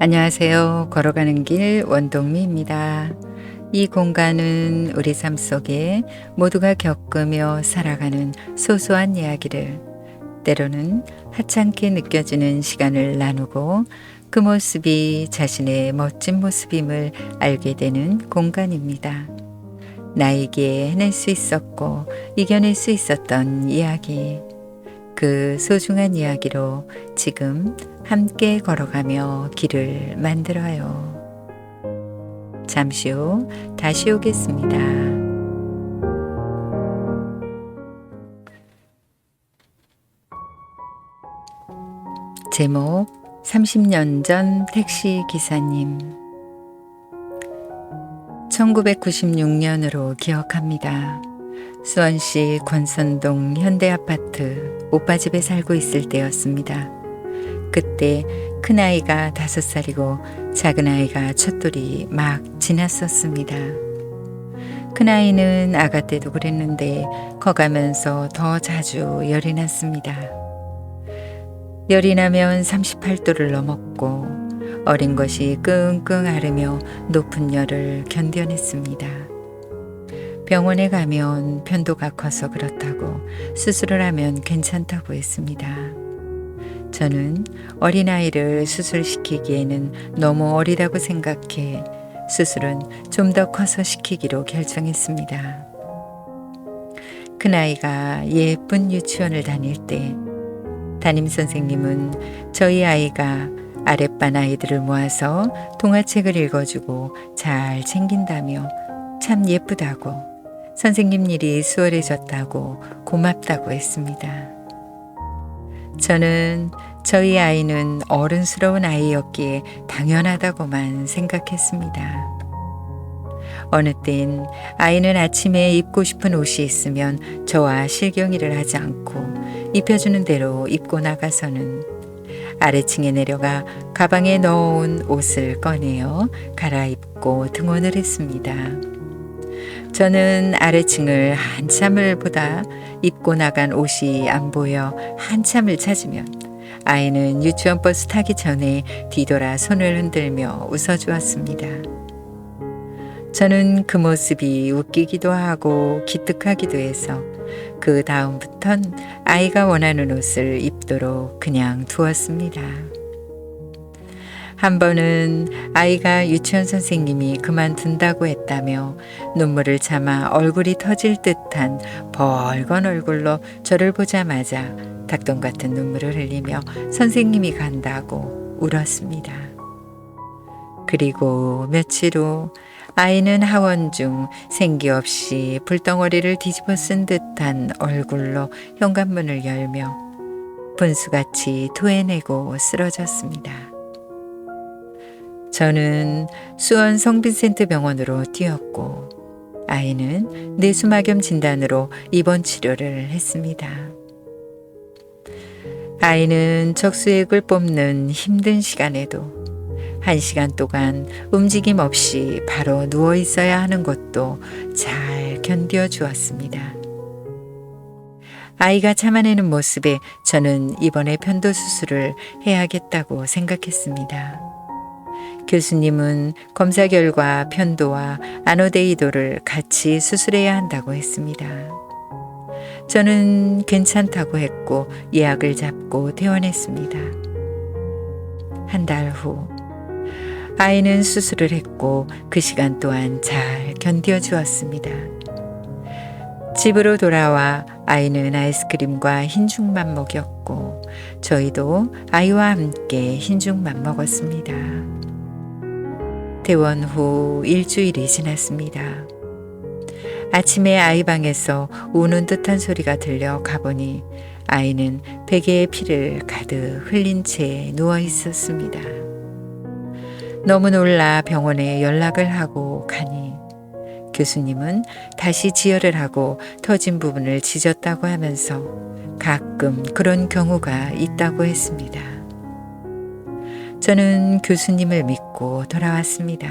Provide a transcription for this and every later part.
안녕하세요. 걸어가는 길 원동미입니다. 이 공간은 우리 삶 속에 모두가 겪으며 살아가는 소소한 이야기를 때로는 하찮게 느껴지는 시간을 나누고 그 모습이 자신의 멋진 모습임을 알게 되는 공간입니다. 나에게 해낼 수 있었고 이겨낼 수 있었던 이야기. 그 소중한 이야기로 지금 함께 걸어가며 길을 만들어요. 잠시 후 다시 오겠습니다. 제목 30년 전 택시 기사님 1996년으로 기억합니다. 수원시 권선동 현대아파트 오빠집에 살고 있을 때였습니다. 그때 큰아이가 다섯 살이고 작은아이가 첫돌이 막 지났었습니다. 큰아이는 아가 때도 그랬는데 커가면서 더 자주 열이 났습니다. 열이 나면 38도를 넘었고 어린 것이 끙끙 앓으며 높은 열을 견뎌냈습니다. 병원에 가면 편도가 커서 그렇다고 수술을 하면 괜찮다고 했습니다. 저는 어린아이를 수술시키기에는 너무 어리다고 생각해 수술은 좀 더 커서 시키기로 결정했습니다. 큰아이가 예쁜 유치원을 다닐 때 담임 선생님은 저희 아이가 아랫반 아이들을 모아서 동화책을 읽어주고 잘 챙긴다며 참 예쁘다고 선생님 일이 수월해졌다고 고맙다고 했습니다. 저는 저희 아이는 어른스러운 아이였기에 당연하다고만 생각했습니다. 어느 땐 아이는 아침에 입고 싶은 옷이 있으면 저와 실경이를 하지 않고 입혀주는 대로 입고 나가서는 아래층에 내려가 가방에 넣어온 옷을 꺼내어 갈아입고 등원을 했습니다. 저는 아래층을 한참을 보다 입고 나간 옷이 안 보여 한참을 찾으면 아이는 유치원 버스 타기 전에 뒤돌아 손을 흔들며 웃어주었습니다. 저는 그 모습이 웃기기도 하고 기특하기도 해서 그 다음부턴 아이가 원하는 옷을 입도록 그냥 두었습니다. 한 번은 아이가 유치원 선생님이 그만둔다고 했다며 눈물을 참아 얼굴이 터질 듯한 벌건 얼굴로 저를 보자마자 닭똥 같은 눈물을 흘리며 선생님이 간다고 울었습니다. 그리고 며칠 후 아이는 하원 중 생기 없이 불덩어리를 뒤집어 쓴 듯한 얼굴로 현관문을 열며 분수같이 토해내고 쓰러졌습니다. 저는 수원 성빈센트 병원으로 뛰었고 아이는 뇌수막염 진단으로 입원 치료를 했습니다. 아이는 적수액을 뽑는 힘든 시간에도 한 시간 동안 움직임 없이 바로 누워 있어야 하는 것도 잘 견뎌 주었습니다. 아이가 참아내는 모습에 저는 이번에 편도 수술을 해야겠다고 생각했습니다. 교수님은 검사 결과 편도와 아노데이도를 같이 수술해야 한다고 했습니다. 저는 괜찮다고 했고 예약을 잡고 퇴원했습니다. 한 달 후, 아이는 수술을 했고 그 시간 또한 잘 견뎌 주었습니다. 집으로 돌아와 아이는 아이스크림과 흰죽만 먹였고 저희도 아이와 함께 흰죽만 먹었습니다. 퇴원 후 일주일이 지났습니다. 아침에 아이 방에서 우는 듯한 소리가 들려 가보니 아이는 베개에 피를 가득 흘린 채 누워 있었습니다. 너무 놀라 병원에 연락을 하고 가니 교수님은 다시 지혈을 하고 터진 부분을 지졌다고 하면서 가끔 그런 경우가 있다고 했습니다. 저는 교수님을 믿고 돌아왔습니다.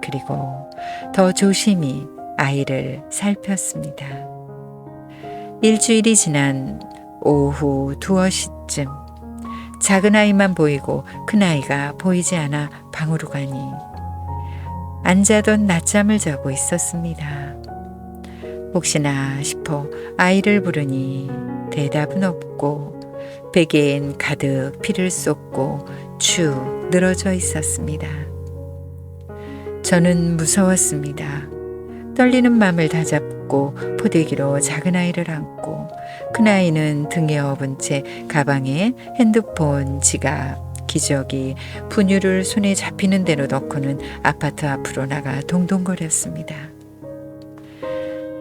그리고 더 조심히 아이를 살폈습니다. 일주일이 지난 오후 두어 시쯤 작은 아이만 보이고 큰 아이가 보이지 않아 방으로 가니 앉아던 낮잠을 자고 있었습니다. 혹시나 싶어 아이를 부르니 대답은 없고 베개엔 가득 피를 쏟고 축 늘어져 있었습니다. 저는 무서웠습니다. 떨리는 마음을 다잡고 포대기로 작은 아이를 안고 큰 아이는 등에 업은 채 가방에 핸드폰, 지갑, 기저귀, 분유를 손에 잡히는 대로 넣고는 아파트 앞으로 나가 동동거렸습니다.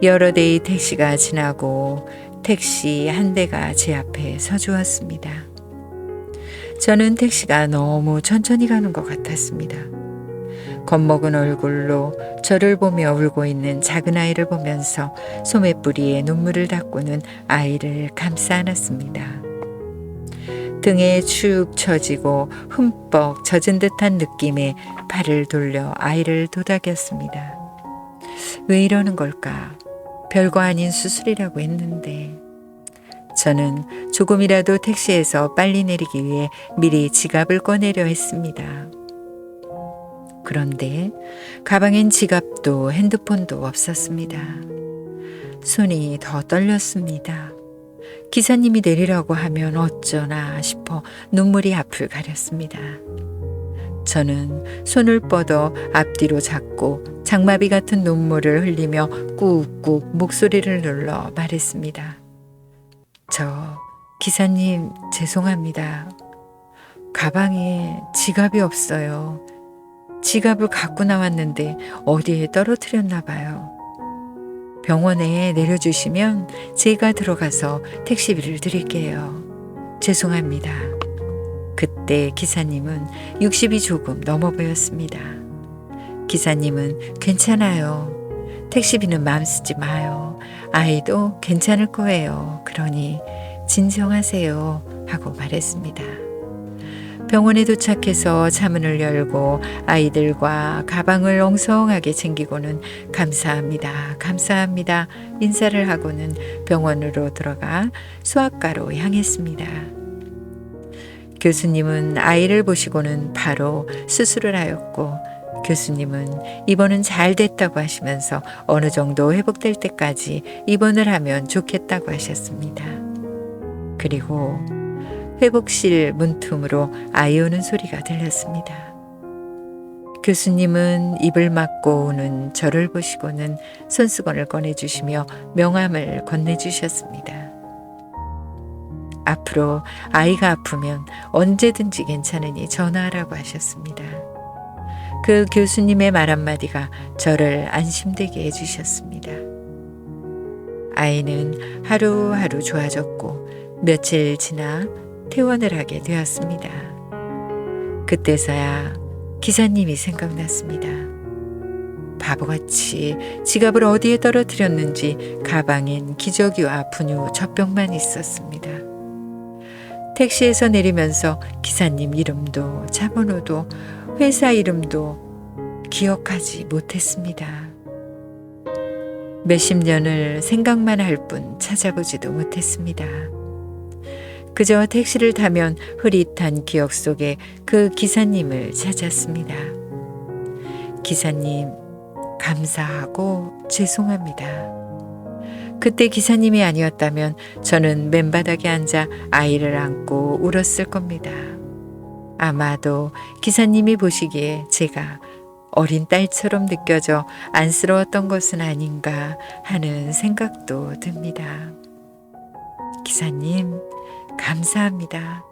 여러 대의 택시가 지나고 택시 한 대가 제 앞에 서주었습니다. 저는 택시가 너무 천천히 가는 것 같았습니다. 겁먹은 얼굴로 저를 보며 울고 있는 작은 아이를 보면서 소매뿌리에 눈물을 닦고는 아이를 감싸 안았습니다. 등에 축 처지고 흠뻑 젖은 듯한 느낌에 팔을 돌려 아이를 도닥였습니다. 왜 이러는 걸까? 별거 아닌 수술이라고 했는데. 저는 조금이라도 택시에서 빨리 내리기 위해 미리 지갑을 꺼내려 했습니다. 그런데 가방엔 지갑도 핸드폰도 없었습니다. 손이 더 떨렸습니다. 기사님이 내리라고 하면 어쩌나 싶어 눈물이 앞을 가렸습니다. 저는 손을 뻗어 앞뒤로 잡고 장마비 같은 눈물을 흘리며 꾹꾹 목소리를 눌러 말했습니다. 저 기사님 죄송합니다. 가방에 지갑이 없어요. 지갑을 갖고 나왔는데 어디에 떨어뜨렸나 봐요. 병원에 내려주시면 제가 들어가서 택시비를 드릴게요. 죄송합니다. 그때 기사님은 60이 조금 넘어 보였습니다. 기사님은 괜찮아요. 택시비는 마음 쓰지 마요. 아이도 괜찮을 거예요. 그러니 진정하세요. 하고 말했습니다. 병원에 도착해서 차문을 열고 아이들과 가방을 엉성하게 챙기고는 감사합니다. 감사합니다. 인사를 하고는 병원으로 들어가 수학과로 향했습니다. 교수님은 아이를 보시고는 바로 수술을 하였고 교수님은 입원은 잘 됐다고 하시면서 어느 정도 회복될 때까지 입원을 하면 좋겠다고 하셨습니다. 그리고 회복실 문틈으로 아이 우는 소리가 들렸습니다. 교수님은 입을 막고 우는 저를 보시고는 손수건을 꺼내주시며 명함을 건네주셨습니다. 앞으로 아이가 아프면 언제든지 괜찮으니 전화하라고 하셨습니다. 그 교수님의 말 한마디가 저를 안심되게 해주셨습니다. 아이는 하루하루 좋아졌고 며칠 지나 퇴원을 하게 되었습니다. 그때서야 기사님이 생각났습니다. 바보같이 지갑을 어디에 떨어뜨렸는지 가방엔 기저귀와 분유 젖병만 있었습니다. 택시에서 내리면서 기사님 이름도 자번호도 회사 이름도 기억하지 못했습니다. 몇십 년을 생각만 할 뿐 찾아보지도 못했습니다. 그저 택시를 타면 흐릿한 기억 속에 그 기사님을 찾았습니다. 기사님, 감사하고 죄송합니다. 그때 기사님이 아니었다면 저는 맨바닥에 앉아 아이를 안고 울었을 겁니다. 아마도 기사님이 보시기에 제가 어린 딸처럼 느껴져 안쓰러웠던 것은 아닌가 하는 생각도 듭니다. 기사님, 감사합니다.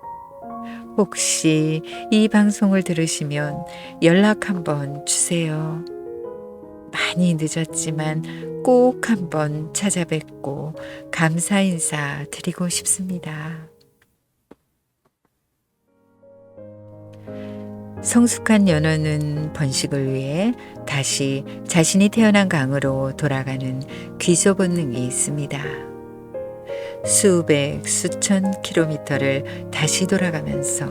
혹시 이 방송을 들으시면 연락 한번 주세요. 많이 늦었지만 꼭 한번 찾아뵙고 감사 인사 드리고 싶습니다. 성숙한 연어는 번식을 위해 다시 자신이 태어난 강으로 돌아가는 귀소 본능이 있습니다. 수백, 수천 킬로미터를 다시 돌아가면서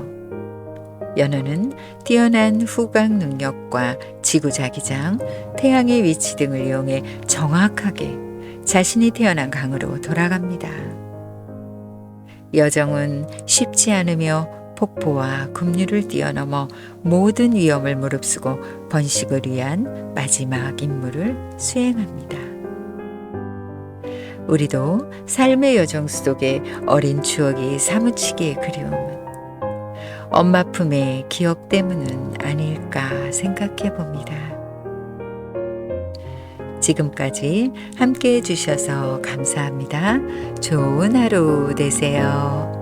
연어는 뛰어난 후각 능력과 지구 자기장, 태양의 위치 등을 이용해 정확하게 자신이 태어난 강으로 돌아갑니다. 여정은 쉽지 않으며 폭포와 급류를 뛰어넘어 모든 위험을 무릅쓰고 번식을 위한 마지막 임무를 수행합니다. 우리도 삶의 여정 속에 어린 추억이 사무치게 그리움은 엄마 품의 기억 때문은 아닐까 생각해 봅니다. 지금까지 함께 해주셔서 감사합니다. 좋은 하루 되세요.